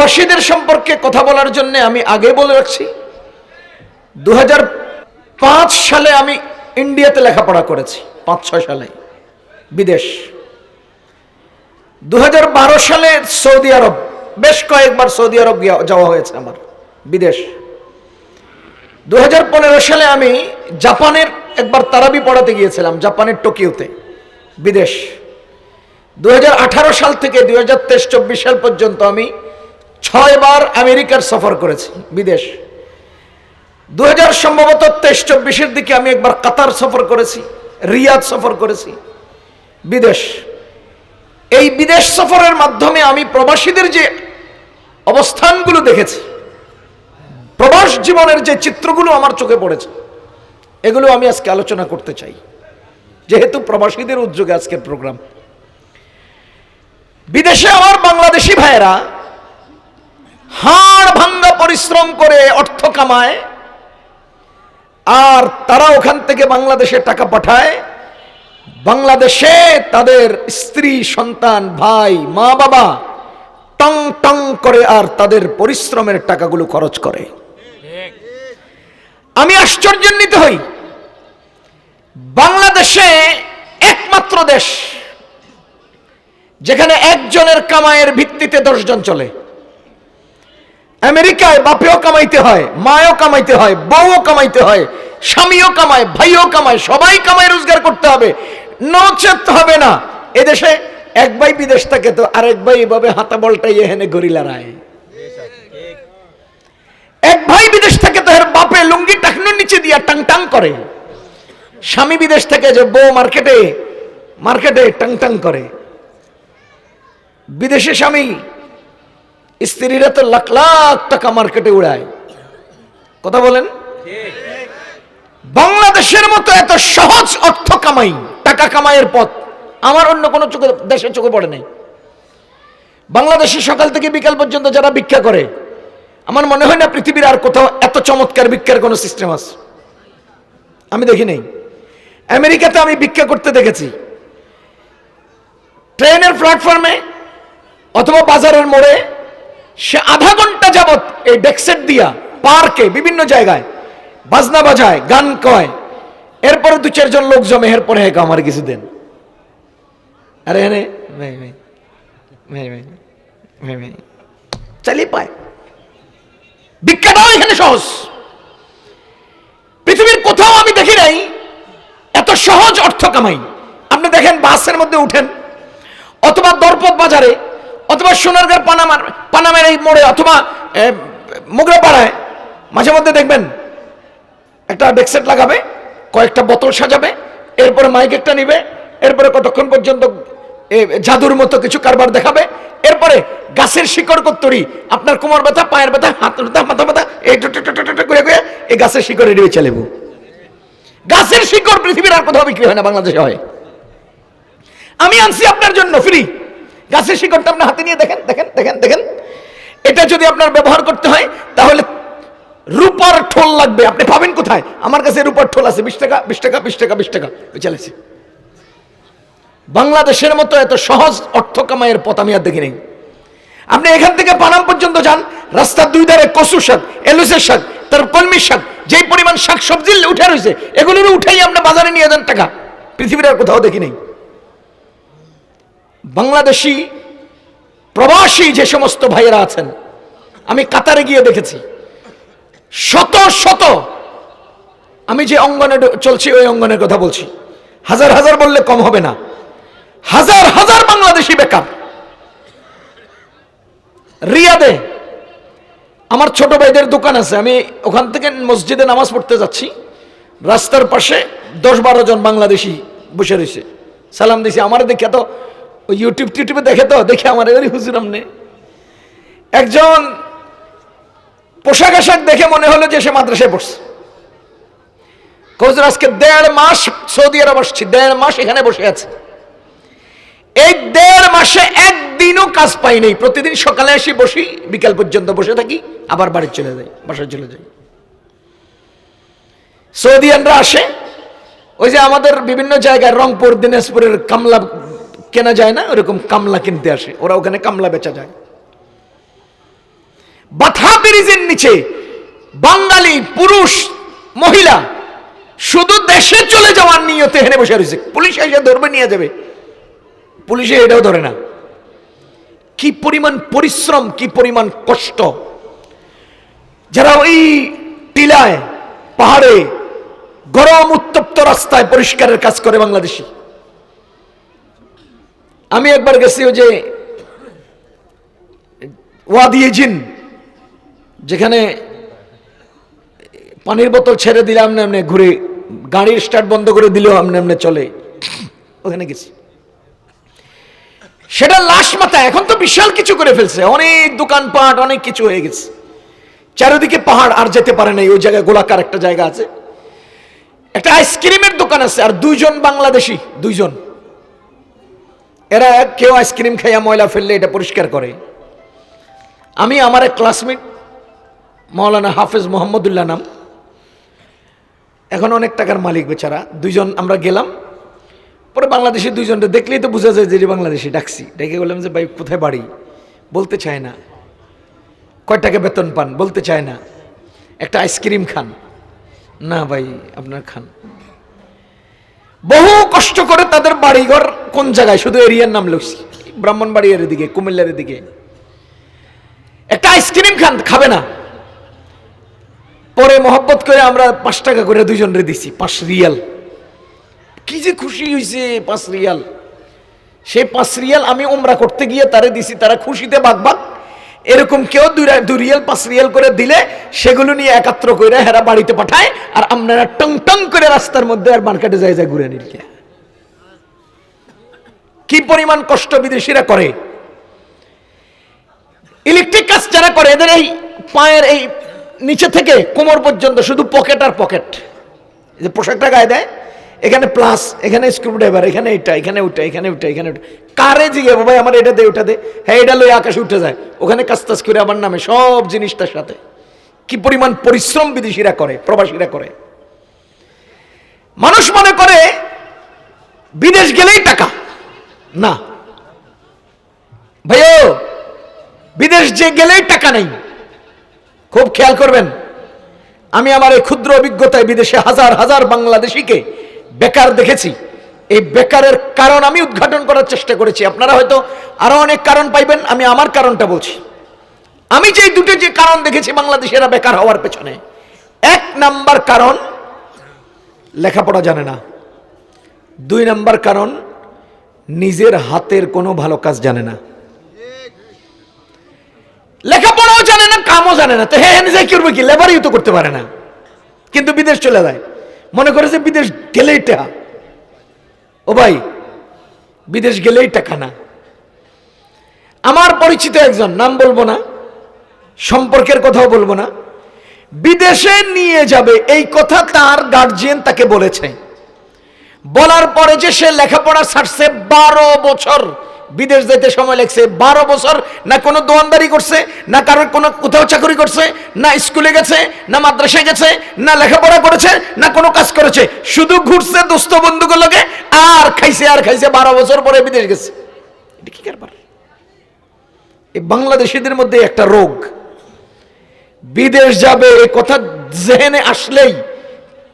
প্রবাসীদের সম্পর্কে কথা বলার জন্য আমি আগে বলে রাখছি দু হাজার পাঁচ সালে আমি ইন্ডিয়াতে লেখাপড়া করেছি, পাঁচ ছয় সালে, বিদেশ। দু হাজার বারো সালে সৌদি আরব, বেশ কয়েকবার সৌদি আরব যাওয়া হয়েছে আমার, বিদেশ। দু হাজার পনেরো সালে আমি জাপানের একবার তারাবি পড়াতে গিয়েছিলাম, জাপানের টোকিওতে, বিদেশ। দু হাজার আঠারো সাল থেকে দুই হাজার সাল পর্যন্ত আমি ছয়বার আমেরিকার সফর করেছি, বিদেশ। দু হাজার সম্ভবত তেইশ চব্বিশের দিকে আমি একবার কাতার সফর করেছি, রিয়াদ সফর করেছি, বিদেশ। এই বিদেশ সফরের মাধ্যমে আমি প্রবাসীদের যে অবস্থানগুলো দেখেছি, প্রবাস জীবনের যে চিত্রগুলো আমার চোখে পড়েছে, এগুলো আমি আজকে আলোচনা করতে চাই। যেহেতু প্রবাসীদের উদ্যোগে আজকের প্রোগ্রাম। বিদেশে আমার বাংলাদেশি ভাইয়েরা হাড় ভাঙ্গা পরিশ্রম করে অর্থ কামায়, আর তারা ওখান থেকে বাংলাদেশে টাকা পাঠায়। বাংলাদেশে তাদের স্ত্রী, সন্তান, ভাই, মা, বাবা টং টং করে আর তাদের পরিশ্রমের টাকাগুলো খরচ করে। আমি আশ্চর্যান্বিত হই। বাংলাদেশে একমাত্র দেশ যেখানে একজনের কামাইয়ের ভিত্তিতে দশজন চলে। আমেরিকায় বাপেও কামাইতে হয়, মায়ও কামাইতে হয়, বউও কামাইতে হয়, স্বামীও কামায়, ভাইও কামায়, সবাই কামাই রোজগার করতে হবে। নচেত হবে না। এদেশে এক ভাই বিদেশ থাকে তো আরেক ভাই এভাবে হাতা বলটাই এখানে গরিলা রায় এক ভাই বিদেশ থেকে তো বাপে লুঙ্গি টাকনুর নিচে দিয়া টাং টাং করে। স্বামী বিদেশ থেকে যে বউ মার্কেটে মার্কেটে টাং টাং করে। বিদেশে স্বামী স্ত্রীরা তো লাখ লাখ টাকা মার্কেটে উড়ায়। কথা বলেন? বাংলাদেশের মতো এত সহজ অর্থ কামাই, টাকা কামাইয়ের পথ আমার অন্য কোনো চোখে, দেশে চোখে পড়ে নাই। বাংলাদেশে সকাল থেকে বিকাল পর্যন্ত যারা ভিক্ষা করে, আমার মনে হয় না পৃথিবীর আর কোথাও এত চমৎকার ভিক্ষার কোনো সিস্টেম আছে। আমি দেখি নাই। আমেরিকাতে আমি ভিক্ষা করতে দেখেছি। ট্রেনের প্ল্যাটফর্মে অথবা বাজারের মোড়ে সে আধা ঘণ্টা যাবৎ এই ডেক্সেট দিয়া পার্কে, বিভিন্ন জায়গায় বাজনা বাজায়, গান কয়। এরপরে দু চারজন লোক জমে, এরপরে হেক আমার কিছু দেন। আরে হ্যাঁ চালিয়ে পায়। ভিক্ষাটাও এখানে সহজ। পৃথিবীর কোথাও আমি দেখি নাই, এত সহজ অর্থ কামাই। আপনি দেখেন, বাসের মধ্যে উঠেন, অথবা দরপত বাজারে অথবা সোনারগাঁ পানামার, পানামের এই মোড়ে অথবা মোগরাপাড়ায় মাঝে মধ্যে দেখবেন একটা ডেক্সেট লাগাবে, কয়েকটা বোতল সাজাবে, এরপরে মাইক একটা নিবে, এরপরে কতক্ষণ পর্যন্ত জাদুর মতো কিছু কারবার দেখাবে, এরপরে গাছের শিকড় কত্তরি, আপনার কোমর ব্যথা, পায়ের ব্যথা, হাত ব্যথা, মাথা ব্যথা, এই করে করে এই গাছের শিকড়ে নিয়ে চালিব গাছের শিকড় পৃথিবীর আর কোথাও বিক্রি হয় না, বাংলাদেশে হয়। আমি আনছি আপনার জন্য ফ্রি গাছের শিকড়টা আপনার হাতে নিয়ে দেখেন দেখেন দেখেন দেখেন। এটা যদি আপনার ব্যবহার করতে হয়, তাহলে রূপার ঠোল লাগবে। আপনি পাবেন কোথায়? আমার কাছে রূপার ঠোল আছে। বিশ টাকা বিশ টাকা বিশ টাকা বিশ টাকা। চলেছে বাংলাদেশের মতো এত সহজ অর্থ কামাইয়ের পথ আমি আর দেখি নেই আপনি এখান থেকে পানাম পর্যন্ত যান। রাস্তার দুই ধারে কচু শাক, এলুসের শাক, তার কলমির শাক, যেই পরিমাণ শাক সবজি উঠে রয়েছে এগুলোর উঠেই আপনি বাজারে নিয়ে যান টাকা। পৃথিবীর আর কোথাও দেখি নেই। বাংলাদেশি প্রবাসী যে সমস্ত ভাইয়েরা আছেন, আমি কাতারে গিয়ে দেখেছি। শত শত, আমি যে অঙ্গনে চলছি, ওই অঙ্গনের কথা বলছি। হাজার হাজার বললে কম হবে না। হাজার হাজার বাংলাদেশি বেকার। রিয়াদে আমার ছোট ভাইদের দোকান আছে। আমি ওখান থেকে মসজিদে নামাজ পড়তে যাচ্ছি। রাস্তার পাশে দশ বারো জন বাংলাদেশি বসে রয়েছে। সালাম দিছি। আমার দেখে তো ওই ইউটিউব টিউটিউবে দেখে তো, দেখে আমার এবারই হুজুর আমনে। একজন পোশাক আশাক দেখে মনে হলো যে সে মাদ্রাসায় পড়ছে। কৌজুর আজকে দেড় মাস সৌদি আরব আসছি, দেড় মাস এখানে বসে আছে। এই দেড় মাসে একদিনও কাজ পাই নাই। প্রতিদিন সকালে আসি বসি, বিকাল পর্যন্ত বসে থাকি, আবার বাড়ি চলে যাই, বাসায় চলে যাই। সৌদিয়ানরা আসে, ওই যে আমাদের বিভিন্ন জায়গায় রংপুর, দিনাজপুরের কামলা কেনা যায় না, ওরকম কামলা কিনতে আসে, ওরা ওখানে কামলা বেচা যায়। বাথা ব্রিজের নিচে বাঙালি, পুরুষ, মহিলা, শুধু দেশে চলে যাওয়ার নিয়তে হেনে বসে রয়েছে। পুলিশ এসে ধরবে, নিয়ে যাবে। পুলিশে এটাও ধরে না। কি পরিমাণ পরিশ্রম, কি পরিমাণ কষ্ট। যারা ওই টিলায়, পাহাড়ে গরম উত্তপ্ত রাস্তায় পরিষ্কারের কাজ করে বাংলাদেশি। আমি একবার গেছি ওই যে ওয়াদিয়ে জিন, যেখানে পানির বোতল ছেড়ে দিলে আমনে এমনি ঘুরে, গাড়ির স্টার্ট বন্ধ করে দিলেও আমনে এমনি চলে। ওখানে গেছি। সেটা লাশ মাথা, এখন তো বিশাল কিছু করে ফেলছে। অনেক দোকানপাট, অনেক কিছু হয়ে গেছে। চারিদিকে পাহাড়, আর যেতে পারে নাই ওই জায়গায় গোলাকার একটা জায়গা আছে। একটা আইসক্রিমের দোকান আছে, আর দুইজন বাংলাদেশি, দুইজন। এরা কেউ আইসক্রিম খাইয়া ময়লা ফেললে এটা পরিষ্কার করে। আমি আমার এক ক্লাসমেট মৌলানা হাফেজ মোহাম্মদুল্লাহ নাম, এখন অনেক টাকার মালিক বেচারা। দুইজন আমরা গেলাম, পরে বাংলাদেশি দুইজনটা দেখলেই তো বোঝা যায় যে বাংলাদেশে বাংলাদেশি ডাকছি ডেকে বললাম যে, ভাই, কোথায় বাড়ি? বলতে চায় না। কয় টাকা বেতন পান? বলতে চায় না। একটা আইসক্রিম খান। না ভাই, আপনার খান। বহু কষ্ট করে তাদের বাড়িঘর কোন জায়গায়? শুধু এরিয়ার নাম লিখছি ব্রাহ্মণবাড়ি এর দিকে কুমিল্লার দিকে একটা আইসক্রিম খান, খাবে না। পরে মহব্বত করে আমরা পাঁচ টাকা করে দুইজন রে দিছি, পাঁচ রিয়াল। কি যে খুশি হয়েছে পাঁচ রিয়াল। সেই পাঁচ রিয়াল আমি উমরা করতে গিয়ে তারে দিছি, তারা খুশিতে বাগ বাগ এরকম কেউ দুই রিয়াল, পাঁচ রিয়াল করে দিলে সেগুলো নিয়ে একাত্র করে হেরা বাড়িতে পাঠায় আর আপনারা টং টং করে রাস্তার মধ্যে আর মার্কেটে যায় যায় ঘুরে নিল কি? পরিমাণ কষ্ট বিদেশিরা করে? ইলেকট্রিক কাজ যারা করে, এদের এই পায়ের এই নিচে থেকে কোমর পর্যন্ত শুধু পকেট আর পকেট। যে পোশাকটা গায়ে দেয় এখানে প্লাস এখানে স্ক্রুড্রাইভার এখানে এটা, এখানে ওটা এখানে ওটা এখানে ওটা। কারে জিগে ভাই আমার এটা দে, ওটা দে। হ্যাঁ এটা লই আকাশে উঠে যায়। ওখানে টাজ করে আমার নামে সব জিনিসটার সাথে। কি পরিমাণ পরিশ্রম বিদেশিরা করে, প্রবাসীরা করে। মানুষ মনে করে, বিদেশ গেলেই টাকা। না। ভাইও, বিদেশ যে গেলেই টাকা নেই। খুব খেয়াল করবেন। আমি আমার এই ক্ষুদ্র অভিজ্ঞতায় বিদেশে হাজার হাজার বাংলাদেশিকে বেকার দেখেছি। এই বেকারের কারণ আমি উদ্ঘাটন করার চেষ্টা করেছি। আপনারা হয়তো আরও অনেক কারণ পাইবেন, আমি আমার কারণটা বলছি। আমি যে দুটো যে কারণ দেখেছি, বাংলাদেশেরা বেকার হওয়ার পেছনে। এক নাম্বার কারণ, লেখাপড়া জানে না। দুই নাম্বার কারণ, নিজের হাতের কোনো ভালো কাজ জানে না। লেখাপড়াও জানে না, কামও জানে না। তো হ্যাঁ হ্যাঁ নিজে কি করবে কি? লেবারই তো করতে পারে না। কিন্তু বিদেশ চলে যায়। মনে করে যে বিদেশ গেলেই টাকা। ও ভাই, বিদেশ গেলেই টাকা না। আমার পরিচিত একজন, নাম বলব না, সম্পর্কের কথাও বলব না, বিদেশে নিয়ে যাবে, এই কথা তার গার্জিয়ান তাকে বলেছে। বলার পরে যে সে লেখাপড়া ছাড়ছে বারো বছর। বিদেশ যেতে সময় লাগছে। বারো বছর না কোনো দোয়ানদারি করছে, না কারোর কোনো কোথাও চাকরি করছে, না স্কুলে গেছে, না মাদ্রাসায় গেছে, না লেখাপড়া করেছে, না কোনো কাজ করেছে। শুধু ঘুরছে দোস্ত বন্ধুগুলোকে, আর খাইছে আর খাইছে, বারো বছর পরে বিদেশ গেছে। এটা কি কারবার? এই বাংলাদেশিদের মধ্যে একটা রোগ। বিদেশ যাবে, এই কথা জেহেনে আসলেই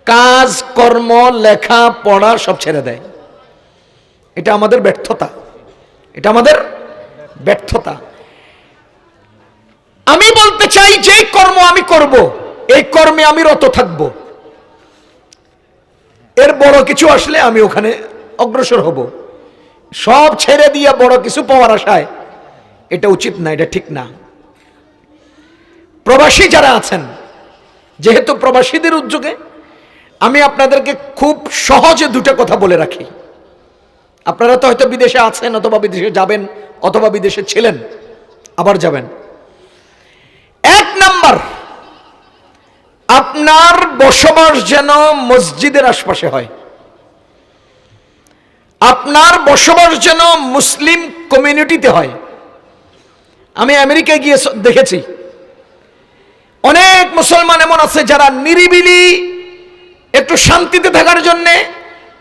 কাজ, কর্ম, লেখা, পড়া সব ছেড়ে দেয়। এটা আমাদের ব্যর্থতা। এটা আমাদের ব্যর্থতা। আমি বলতে চাই যে কর্ম আমি করব, এই কর্মে আমি রত থাকব। এর বড় কিছু আসলে আমি ওখানে অগ্রসর হব। সব ছেড়ে দিয়ে বড় কিছু পাওয়ার আশায় এটা উচিত না, এটা ঠিক না। প্রবাসী যারা আছেন, যেহেতু প্রবাসীদের উদ্যোগে আমি আপনাদেরকে খুব সহজে দুটো কথা বলে রাখি। আপনারা তো হয়তো বিদেশে আছেন অথবা বিদেশে যাবেন অথবা বিদেশে ছিলেন, আবার যাবেন। এক নাম্বার, আপনার বসবাস যেন মসজিদের আশপাশে হয়। আপনার বসবাস যেন মুসলিম কমিউনিটিতে হয়। আমি আমেরিকায় গিয়ে দেখেছি। অনেক মুসলমান এমন আছে যারা নিরিবিলি একটু শান্তিতে থাকার জন্যে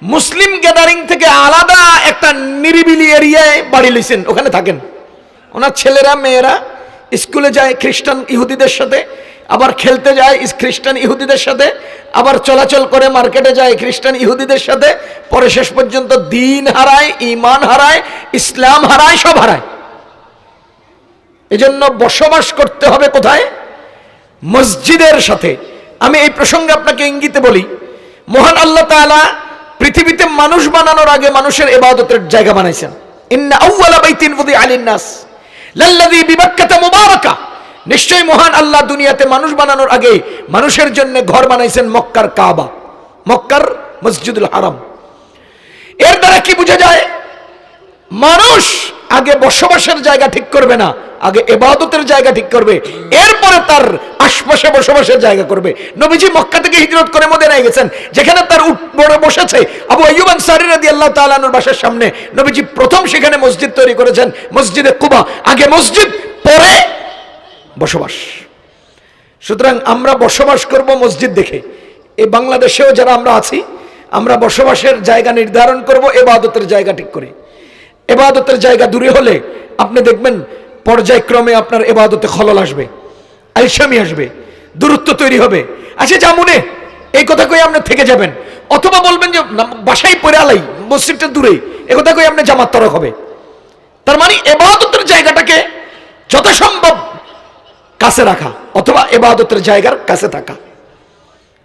মুসলিম গ্যাদারিং থেকে আলাদা একটা নিরিবিলি এরিয়ায় বাড়ি লইছেন ওখানে থাকেন। ওনার ছেলেরা, মেয়েরা স্কুলে যায় খ্রিস্টান ইহুদিদের সাথে, আবার খেলতে যায় খ্রিস্টান ইহুদিদের সাথে, আবার চলাচল করে মার্কেটে যায় খ্রিস্টান ইহুদিদের সাথে, পরে শেষ পর্যন্ত দিন হারায় ইমান হারায়, ইসলাম হারায়, সব হারায়। এজন্য বসবাস করতে হবে কোথায়? মসজিদের সাথে। আমি এই প্রসঙ্গে আপনাকে ইঙ্গিতে বলি, মহান আল্লাহ তাআলা পৃথিবীতে মানুষ বানানোর আগে মানুষের এবাদতের জায়গা বানাইছেন। ইন্না আউয়ালা বাইতিন উযিআ আলিন নাস। লাল্লাযী বিবাক্কাতা মুবারাকা। নিশ্চয় মহান আল্লাহ দুনিয়াতে মানুষ বানানোর আগে মানুষের জন্য ঘর বানাইছেন মক্কার কাবা, মক্কার মসজিদুল হারাম। এর দ্বারা কি বোঝা যায়? মানুষ আগে বসবাসের জায়গা ঠিক করবে না, আগে এবাদতের জায়গা ঠিক করবে, এরপরে তার আশপাশে বসবাসের জায়গা করবে। নবীজি মক্কা থেকে হিজরত করে মদিনায় গেছেন, যেখানে তার বড় বসেছে। আবু আইয়ুব আনসারী রাদিয়াল্লাহু তাআলার বাসার সামনে নবীজি প্রথম সেখানে মসজিদ তৈরি করেছেন, মসজিদে কুবা। আগে মসজিদ, পরে বসবাস। সুতরাং আমরা বসবাস করব মসজিদ দেখে। এই বাংলাদেশেও যারা আমরা আছি, আমরা বসবাসের জায়গা নির্ধারণ করব, এবাদতের জায়গা ঠিক করে। এবাদতের জায়গা দূরে হলে আপনি দেখবেন পর্যায়ক্রমে আপনার এবাদতে খলল আসবে আলসামি আসবে দূরত্ব তৈরি হবে। আচ্ছা জামুনে এই কথা কই আপনি থেকে যাবেন? অথবা বলবেন যে বাসায় পড়ে আলাই মসজিদটা দূরে এ কথা কই আপনি জামাত তরক হবে। তার মানে এবাদতের জায়গাটাকে যথাসম্ভব কাছে রাখা অথবা এবাদতের জায়গার কাছে থাকা।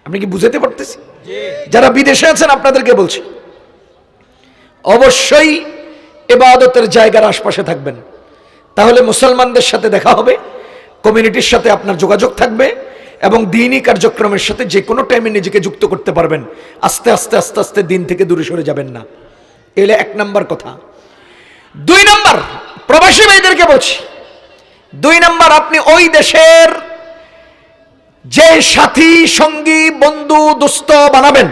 আপনি কি বুঝাতে পারতেছি যারা বিদেশে আছেন আপনাদেরকে বলছি অবশ্যই এবাদতের জায়গার আশপাশে থাকবেন। তাহলে মুসলমানদের সাথে দেখা হবে, কমিউনিটির সাথে আপনার যোগাযোগ থাকবে এবং দিনই কার্যক্রমের সাথে যে কোনো টাইমে নিজেকে যুক্ত করতে পারবেন। আস্তে আস্তে আস্তে আস্তে দিন থেকে দূরে সরে যাবেন না। এলে এক নাম্বার কথা। দুই নাম্বার, প্রবাসী ভাইদেরকে বলছি। দুই নাম্বার, আপনি ওই দেশের যে সাথী, সঙ্গী, বন্ধু দুস্থ বানাবেন,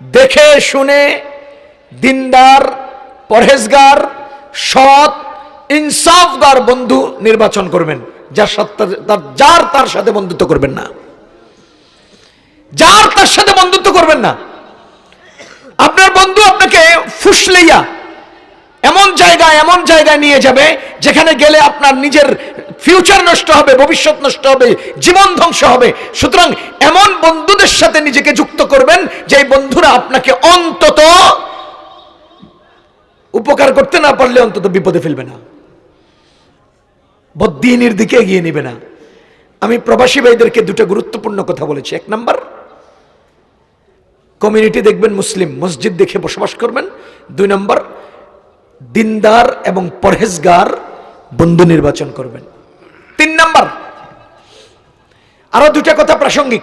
দেখে শুনে দিনদার পরহেজগার, সৎ ইনসাফদার বন্ধু নির্বাচন করবেন। যার সাথে তার- যার তার সাথে বন্ধুত্ব করবেন না। যার তার সাথে বন্ধুত্ব করবেন না। আপনার বন্ধু আপনাকে ফুসলেইয়া এমন জায়গায় এমন জায়গায় নিয়ে যাবে, যেখানে গেলে আপনার নিজের ফিউচার নষ্ট হবে, ভবিষ্যৎ নষ্ট হবে, জীবন ধ্বংস হবে। সুতরাং এমন বন্ধুদের সাথে নিজেকে যুক্ত করবেন যে বন্ধুরা আপনাকে অন্তত উপকার করতে না পারলে অন্তত বিপদে ফেলবে না। বদ্দিনের দিকে এগিয়ে নেবে না। আমি প্রবাসী ভাইদেরকে দুটো গুরুত্বপূর্ণ কথা বলেছি। এক নাম্বার, কমিউনিটি দেখবেন মুসলিম, মসজিদ দেখে বসবাস করবেন। দুই নম্বর, দিনদার এবং পরহেজগার বন্ধু নির্বাচন করবেন। তিন নম্বর, আরও দুটা কথা প্রাসঙ্গিক।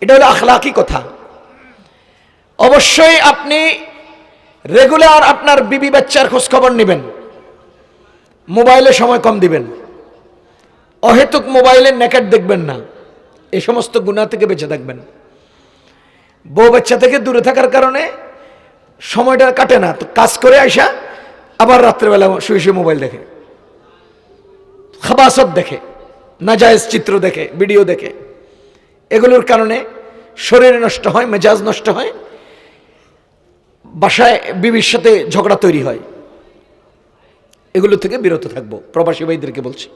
এটা হলো আখলাকি কথা। অবশ্যই আপনি রেগুলার আপনার বিবি বাচ্চার খোঁজ খবর নেবেন। মোবাইলে সময় কম দিবেন। অহেতুক মোবাইলে নেকেট দেখবেন না। এ সমস্ত গুণা থেকে বেঁচে থাকবেন। বউ বাচ্চা থেকে দূরে থাকার কারণে সময়টা কাটে না। তো কাজ করে আইসা আবার রাত্রেবেলা শুয়ে শুয়ে মোবাইল দেখে। খাবাসত দেখে, নাজায়েজ চিত্র দেখে, ভিডিও দেখে। এগুলোর কারণে শরীর নষ্ট হয়, মেজাজ নষ্ট হয়। বাসায় বিবির সাথে ঝগড়া তৈরি হয়। এগুলো থেকে বিরত থাকব। প্রবাসী ভাইদেরকে বলছি।